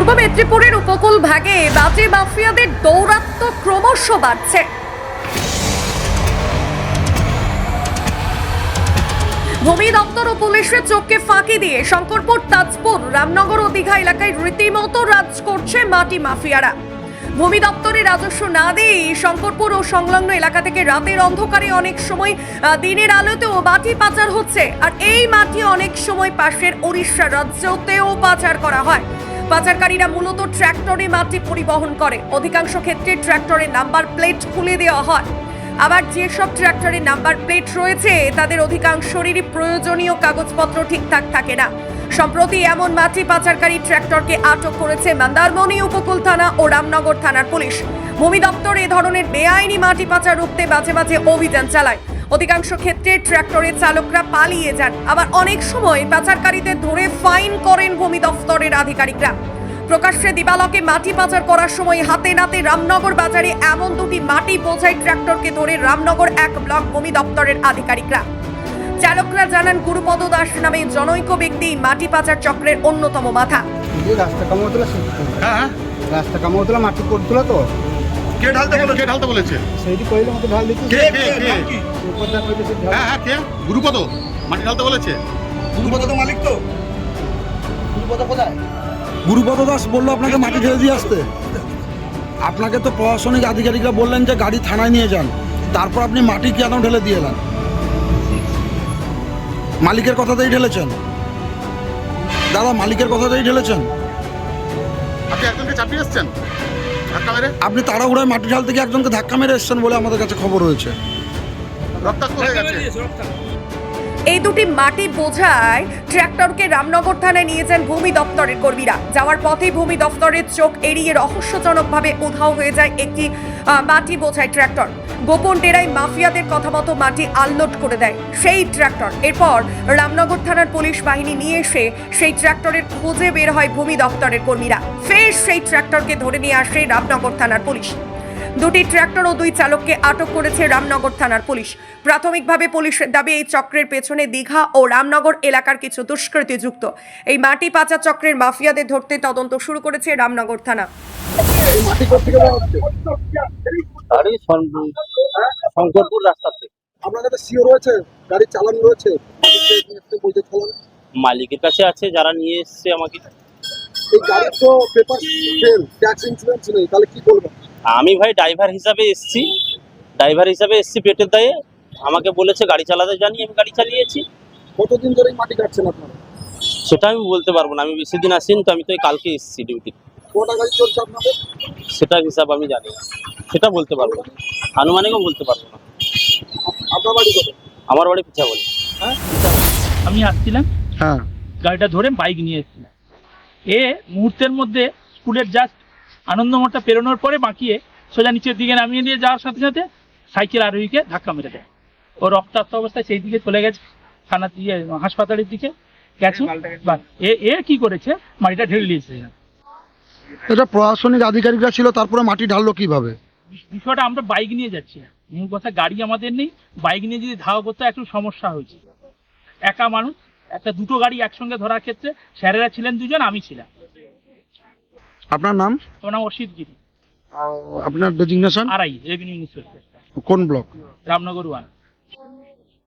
পূর্ব মেদিনীপুরের উপকূল ভাগে বাজে মাফিয়াদের দৌরাত্ম্য ক্রমশ বাড়ছে। ভূমি দপ্তর ও পুলিশের চোখকে ফাঁকি দিয়ে শঙ্করপুর, তাজপুর, রামনগর ও দীঘা এলাকায় রীতিমতো রাজ করছে মাটি মাফিয়ারা। ভূমি দপ্তরে রাজস্ব না দিয়েই শঙ্করপুর ও সংলগ্ন এলাকা থেকে রাতের অন্ধকারে অনেক সময় দিনের আলোতেও মাটি পাচার হচ্ছে। আর এই মাটি অনেক সময় পাশের উড়িষ্যা রাজ্যতেও পাচার করা হয়। পাচারকারীরা মূলত ট্র্যাক্টরে মাটি পরিবহন করে। অধিকাংশ ক্ষেত্রে ট্র্যাক্টরের নাম্বার প্লেট খুলে দেওয়া হয়। আবার যেসব ট্র্যাক্টরের নাম্বার প্লেট রয়েছে, তাদের অধিকাংশেরই প্রয়োজনীয় কাগজপত্র ঠিকঠাক থাকে না। সম্প্রতি এমন মাটি পাচারকারী ট্র্যাক্টরকে আটক করেছে মন্দারমণি উপকূল থানা ও রামনগর থানার পুলিশ। ভূমি দপ্তর এ ধরনের বেআইনি মাটি পাচার রুখতে মাঝে মাঝে অভিযান চালায়। অধিকাংশ ক্ষেত্রে ট্র্যাক্টরের চালকরা পালিয়ে যান। আবার অনেক সময় পাচারকারীদের ধরে ফাইন করেন ভূমি দফতরের আধিকারিকরা। প্রকাশ্যে দিবালকে মাটি পাচার করার সময় হাতে নাতে রামনগর বাজারে এমন দুটি মাটি বোঝাই ট্র্যাক্টরকে ধরে রামনগর এক ব্লক ভূমি দপ্তরের আধিকারিকরা। চালকরা জানান গুরুপদ দাস নামে জনৈক ব্যক্তি মাটি পাচার চক্রের অন্যতম মাথা। রাস্তা হ্যাঁ রাস্তা কামাউতলা মাটি করছিল তো। কে ঢালতে বলে কে ঢালতে বলেছে? সেইটি কইলে মতো ঢাল দিচ্ছি। কে কে কে? হ্যাঁ হ্যাঁ কে? গুরুপদ। মাটি ঢালতে বলেছে? গুরুপদ তো মালিক তো। উপরটা কোথায়? গুরুপদ দাস বলল আপনাকে মাটি ঢেলে দিয়ে আসতে। আপনাকে তো প্রশাসনিক আধিকারিকরা বললেন যে গাড়ি থানায় নিয়ে যান। তারপর আপনি মাটি কেন ঢেলে দিয়ে এলেন? মালিকের কথাতেই ঢেলেছেন? দাদা মালিকের কথাতেই ঢেলেছেন? আপনি একজনকে চাপিয়ে এসছেন? ধাক্কা মেরে? আপনি তাড়াহুড়ায় মাটি ঢাল থেকে একজনকে ধাক্কা মেরে এসছেন বলে আমাদের কাছে খবর রয়েছে। রক্তাক্ত হয়ে গেছে। এই দুটি মাটি বোঝায় ট্র্যাক্টরকে রামনগর থানায় নিয়ে যান ভূমি দপ্তরের কর্মীরা। যাওয়ার পথে ভূমি দপ্তরের চোখ এড়িয়ে রহস্যজনকভাবে উধাও হয়ে যায় একটি মাটি বোঝায় ট্র্যাক্টর। গোপন ডেরায় মাফিয়াদের কথা মতো মাটি আনলোড করে দেয় সেই ট্র্যাক্টর। এরপর রামনগর থানার পুলিশ বাহিনী নিয়ে এসে সেই ট্র্যাক্টরের খোঁজে বের হয় ভূমি দপ্তরের কর্মীরা। ফের সেই ট্র্যাক্টরকে ধরে নিয়ে আসে রামনগর থানার পুলিশ। দুটি ট্র্যাক্টর ও দুই চালককে আটক করেছে রামনগর থানার পুলিশ। প্রাথমিকভাবে পুলিশের দাবি এই চক্রের পেছনে দীঘা ও রামনগর এলাকার কিছু দুষ্কৃতী যুক্ত। এই মাটি পাচার চক্রের মাফিয়াদের ধরতে তদন্ত শুরু করেছে রামনগর থানা। গাড়ি শং- শঙ্করপুর রাস্তা থেকে। আপনার কাছে সিও রয়েছে? গাড়ি চালান রয়েছে? মালিকের কাছে আছে যারা নিয়ে এসছে আমাকে। এই গাড়ির তো পেপার ফেল ট্যাক্স ইন্স্যুরেন্স নেই তাহলে কি করবেন? আমি ভাই ড্রাইভার হিসাবে এসছি। ড্রাইভার হিসাবে এসছি পেটের দায়ে। আমাকে বলেছে গাড়ি চালাতে জানি আমি গাড়ি চালিয়েছি। কতদিন ধরে মাটি কাটছেন আপনারা? সেটা আমি বলতে পারব না। আমি বেশি দিন আসিনি তো আমি তো কালকে এসেছি ডিউটি কটা গাড়ি চলছে আপনাদের? সেটার হিসাব আমি জানি না। সেটা বলতে পারব না। আনুমানিকও বলতে পারব না। আপনার বাড়ি কত আমার বাড়ি পিছা বলে আমি আসছিলাম। হ্যাঁ। গাড়িটা ধরে বাইক নিয়ে এসেছিলাম। এ মুহূর্তের মধ্যে স্কুলের জাস্ট আনন্দমঠটা পেরোনোর পরে বাঁকিয়ে সোজা নিচের দিকে নামিয়ে নিয়ে যাওয়ার সাথে সাথে সাইকেল আরোহীকে ধাক্কা মেরে দেয়। ও রক্তাক্ত অবস্থায় সেই দিকে চলে গেছে থানার দিয়ে হাসপাতালের দিকে গেছে। এ এ কি করেছে? মাটিটা ঢেলে দিয়েছে এটা প্রশাসনিক আধিকারিকরা ছিল তারপরে মাটি ঢাললো কীভাবে? বিষয়টা আমরা বাইক নিয়ে যাচ্ছি। মূল কথা গাড়ি আমাদের নেই। বাইক নিয়ে যদি ধাওয়া করতে একটু সমস্যা হয়েছে। একা মানুষ একটা দুটো গাড়ি একসঙ্গে ধরার ক্ষেত্রে স্যারেরা ছিলেন দুজন আমি ছিলাম। আপনার নাম? আমার নাম অসিত গিরি। আপনার ডেজিগনেশন? আড়াই রেভিনিউ ইন্সপেক্টর কোন ব্লক? রামনগর ওয়ান।